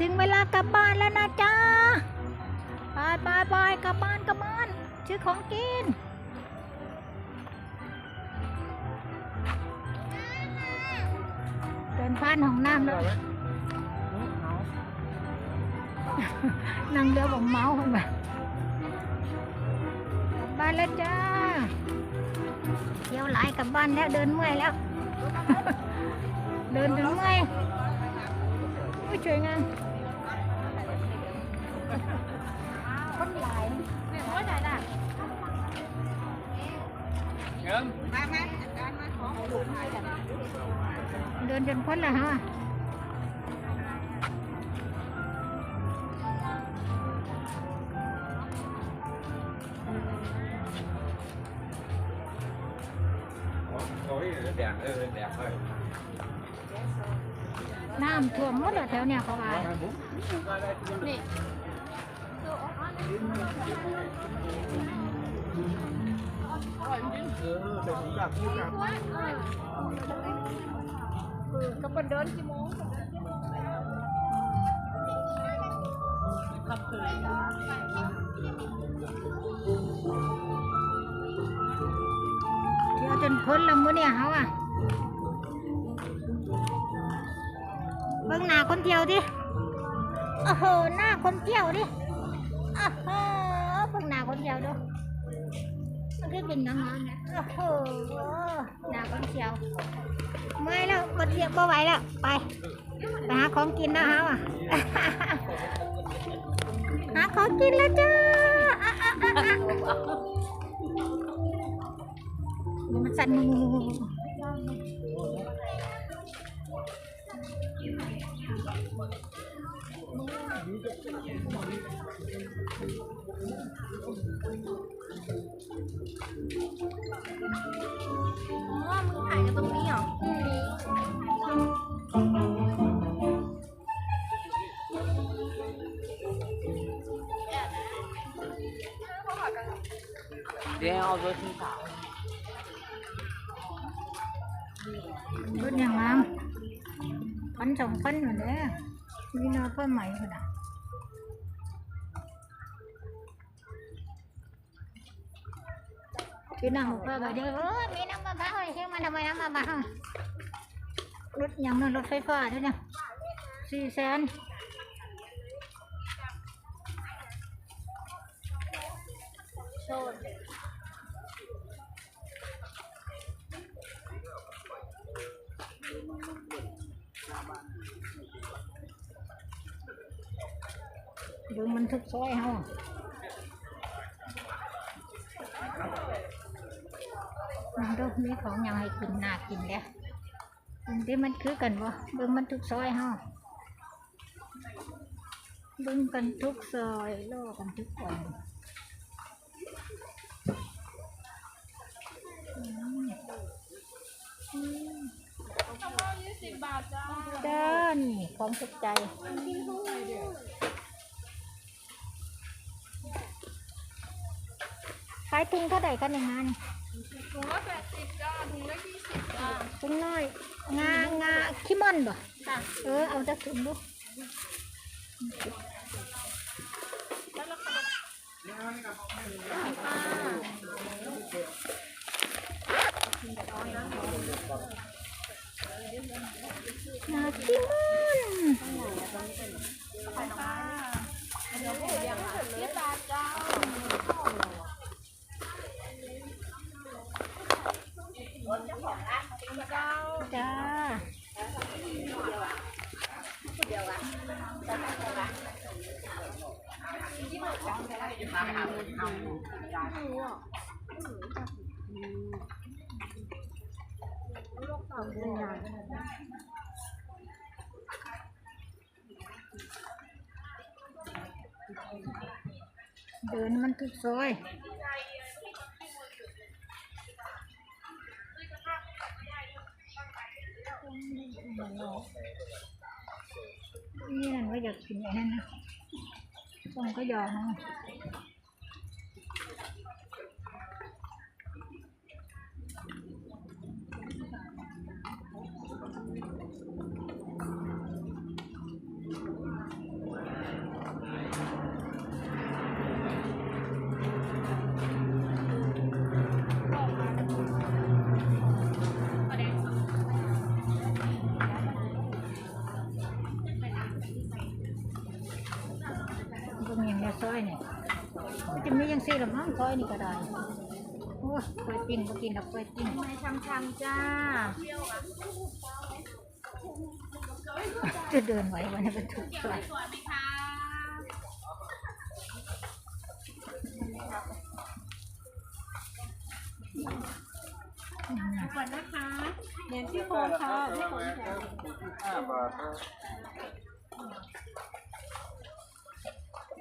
ถึงเวลากลับบ้านแล้วนะจ๊ะบายบายบายกลับบ้านกลับบ้านซื้อของกินเดินผ่านห้องน้ำแล้วนั่งเรือบอกเมาคนแบบบ้านแล้วจ้าเที่ยวหลายกลับบ้านแล้วเดินเมื่อยแล้ว เดินจนเมื่อย ไม่ช่วยงานคนหลาย น้ำท่วมหมดแล้วแถวเนี้ยเขาว่านี่เออเป็นแบบพูดกันก็เป็นเดินกี่โมงขับเลยเที่ยวจนพ้นแล้วมื้อเนี่ยเขาอะ บิ่งหน้าคนเที่ยวดิโอ้โหหน้าคนเที่ยวดิโอ้โหเบิ่งหน้าคนเที่ยวดูมันคือเป็นน้องๆนี่ยโอ้โหหน้าคนเที่ยวเมื่อยแล้วบ่เที่ยวบ่ไหวแล้วไปไปหาของกินนะฮาอะหาของกินแล้วจ้าอะอะอะอะเดี๋ยวมันสั่น อ๋อมึงถ่ายกันตรงนี้เหรอเดี๋ยวเอารถที่สาวรถอย่างงามพันสองพันอยู่เนี่ยมีนาเพิ่มใหม่ขนาดที่นั่งเพิ่มไปเดี๋ยวเออมีน้ำมะพร้าวเชื่อมันทำไมน้ำมะพร้าว รถอย่างนั้นรถไฟฟ้าด้วยเนี่ยสี่แสนโซนดูมั มันดูมีของอย่างให้กินหนากินเด้อันที่มันคือกันบ่เบิ่งมันทุกซอยเฮาเบิ่งกันทุกซอยโลกันทุกคนจ้าเด้อนี่ของสุขใจขายถุงเท่าไหร่กันในงาน ถุงละแปดสิบจ้าถุงละยี่สิบจ้า ถุงน้อยงางาขี้ม่อนบ่ค่ะ เออเอาจากถุงดูแล้วราคางาขี้ม่อนยี่บาทจ้าเจ้า จ้าเดินมันทุกซอย นี่นั่นก็อยากกินอย่างนั้นนะต้องก็ยอมเอา ละซอยนี่มัน จะมียังสี่ละมั้งซอยนี่ก็ได้โอ้ยกล้วยปิ้งก็กินดอกกล้วยปิ้งในชำชำๆจ้า จะเดินไหววันนี้เป็นถูกซอยสวยไหมคะอืมสวยนะคะเน้นที่โคนค่ะที่โคนค่ะห้าบาทนะอ๋อ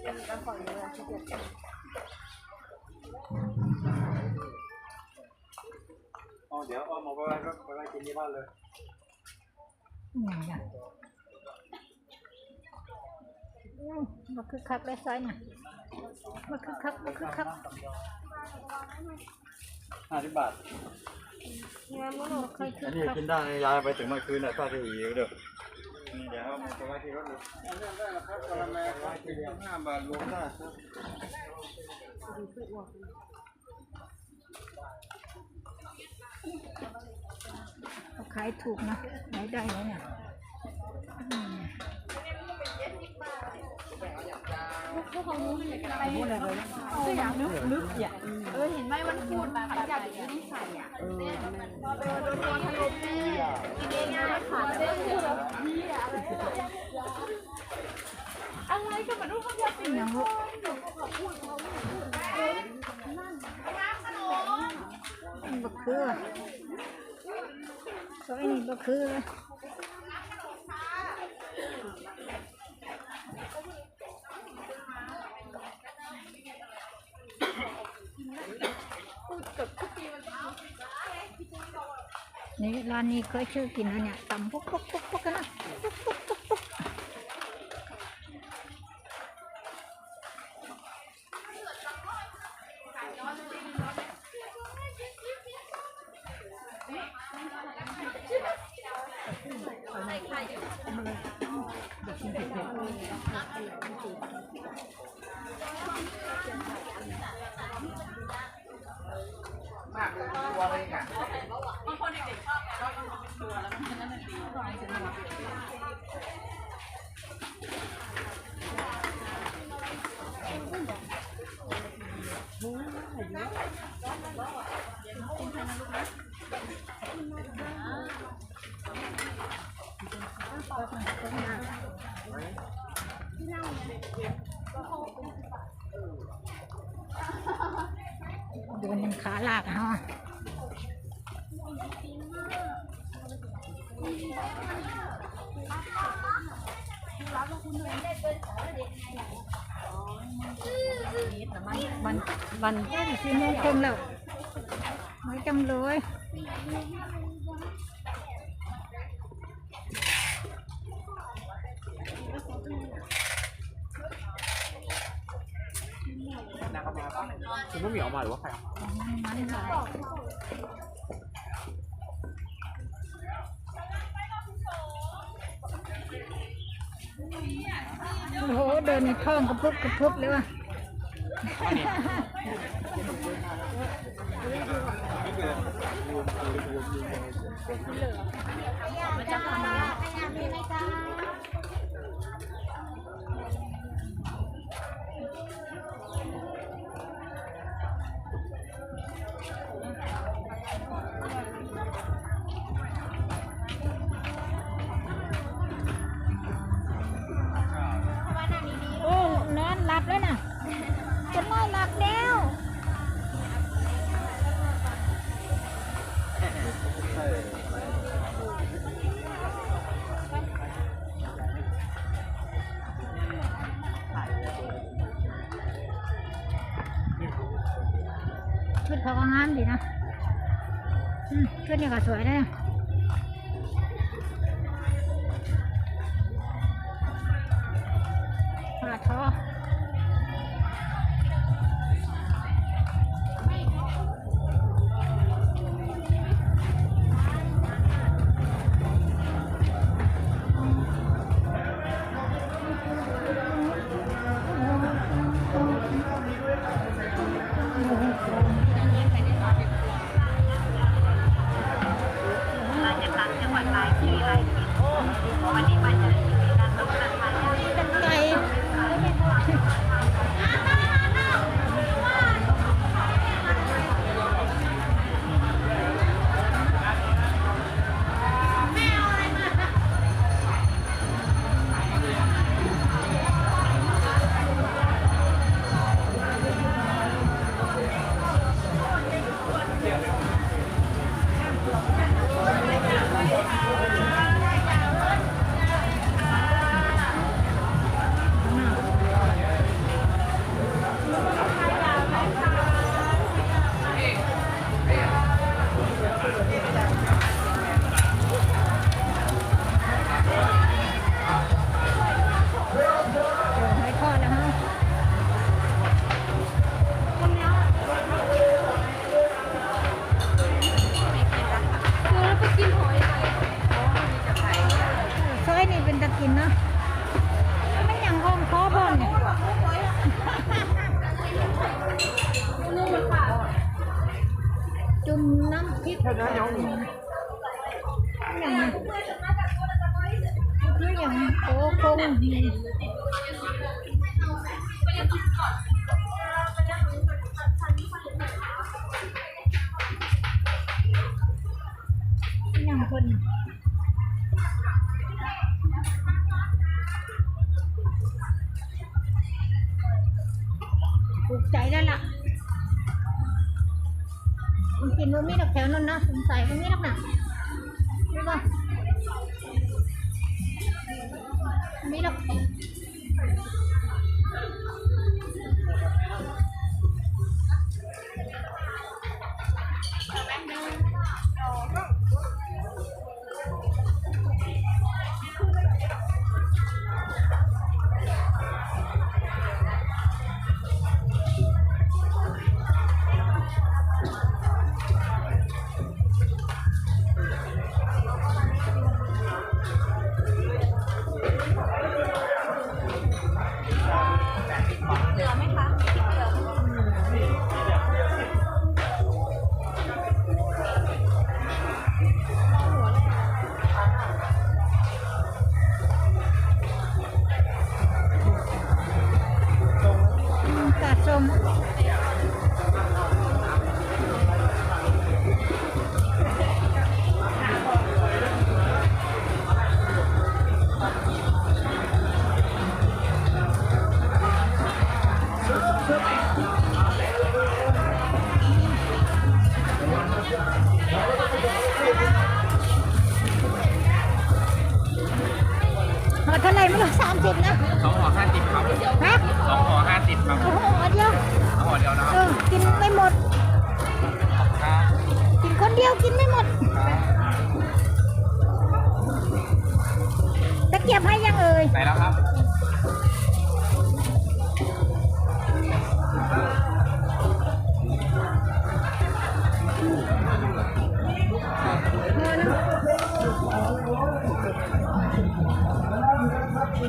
เดี๋ ยวเอามาไว้ก็ไปไว้กินที่บ้านเลยอืมจ้ะอืมมาคึกคักได้ซอยน่ะมาคึกคักมาคึกคักห้าสิบบาทบ่เคยคึอันกนี้คักกินได้ยายไปถึงเมื่อคืนน่ะถ้าจะหิวเด้อนี่เดี๋ยวเอามาไปไว้ที่รถเลยได้แล้วครับกะละแมครับกินห้าบาทรวมได้ครับ เขาขายถูกนะขายได้แล้วเนี่ยอืมสยามนึกนึกอะเออเห็นไหมวันพูดมาอยากจะไม่ใส่อะเออโดนโดนถล่มแม่กินเองนะขาดเส้นพูดแบบนี้อะไรอะไรก็มาดูเขาอยากเป็นยังลูกมั นบ่คือซอยนี่บ่คือนี่ร้านนี้เคยชื่อกินแล้วเนี่ยตำปุ๊กปุ๊กปุ๊กปุ๊กกันนะปุ๊กปุ๊กปุ๊ก ลากอะเนาะมันมันสี่โมงครึ่งแล้วไม่จังเลย คุณผู้หมีออกมาหรือว่าใครมันหลาโอ้โห เดินในท้องกระพุบกระพุบเลยว่ะโชุดเขาก็งามดีนะ อืมชุดนี้ก็สวยเลย อย่าง กินมันมีดอกแถวนั้นนะสงสัยมันมีดอกหนักรู้ป่ะมีดอกก เอาเท่าไหร่ไม่รู้สามสิบนะสองห่อห้าสิบครับฮะสองห่อห้าสิบครับโอ้โหอันเดียวสองห่อเดียวนะคเอรับอกินไม่หมดครับกินคนเดียวกินไม่หมดตะเกียบให้ยังเอ่ยไหนแล้วครับ จะ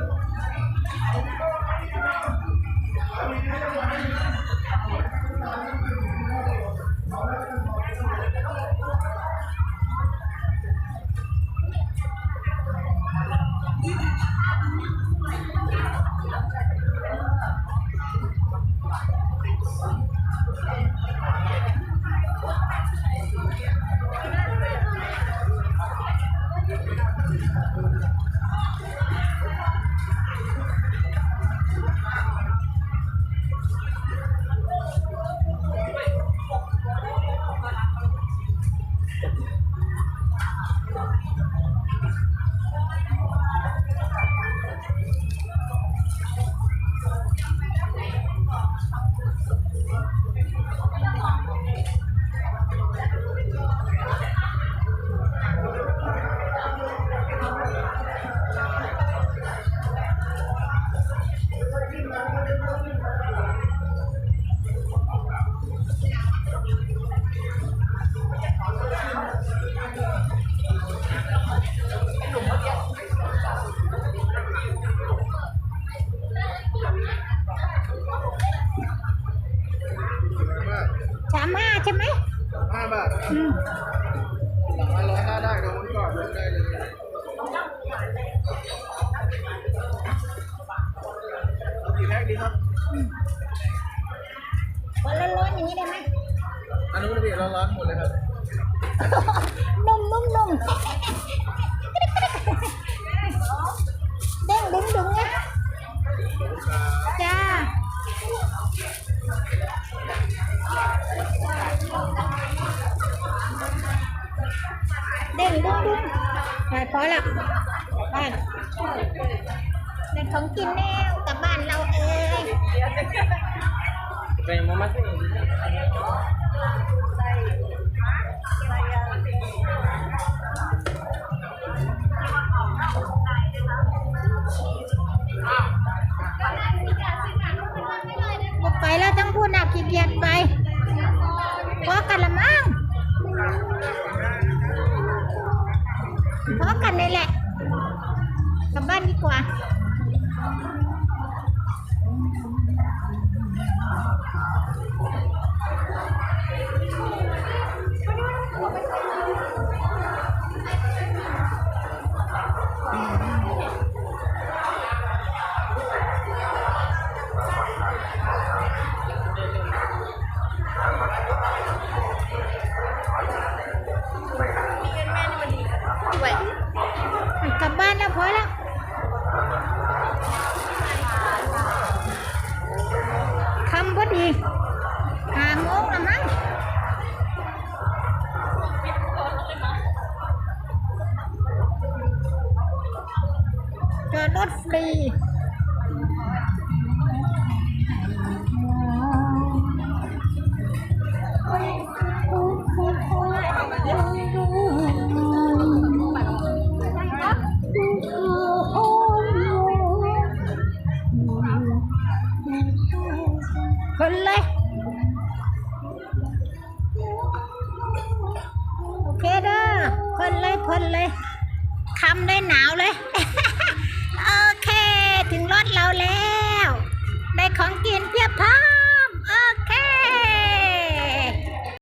ร้อนๆหมดเลยครับนมนมนมเด้งดึงดึงนะจ้าเด้งดึงดึงไปพอละไปเด็กของกินแนว มาถึงไปแล้วต้องพูดหนักขี้เกียจไปพอกันละมั้งพอกันนี่แหละ